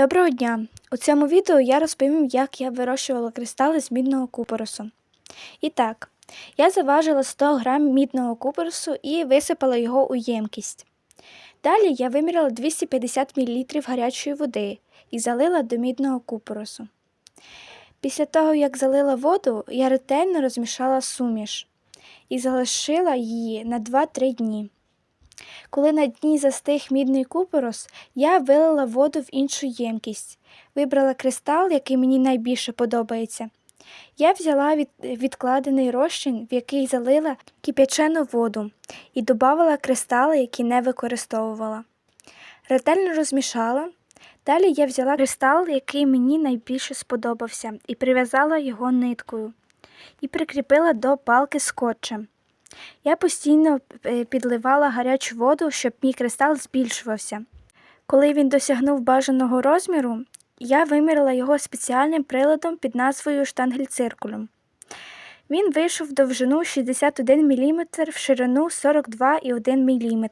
Доброго дня! У цьому відео я розповім, як я вирощувала кристали з мідного купоросу. І так, я заважила 100 г мідного купоросу і висипала його у ємкість. Далі я виміряла 250 мл гарячої води і залила до мідного купоросу. Після того, як залила воду, я ретельно розмішала суміш і залишила її на 2-3 дні. Коли на дні застиг мідний купорос, я вилила воду в іншу ємкість, вибрала кристал, який мені найбільше подобається. Я взяла від, відкладений розчин, в який залила кип'ячену воду, і додавала кристали, які не використовувала. Ретельно розмішала. Далі я взяла кристал, який мені найбільше сподобався, і прив'язала його ниткою і прикріпила до палки скотчем. Я постійно е, підливала гарячу воду, щоб мій кристал збільшувався. Коли він досягнув бажаного розміру, я вимірила його спеціальним приладом під назвою штангель-циркулем. Він вийшов в довжину 61 мм, в ширину 42,1 мм.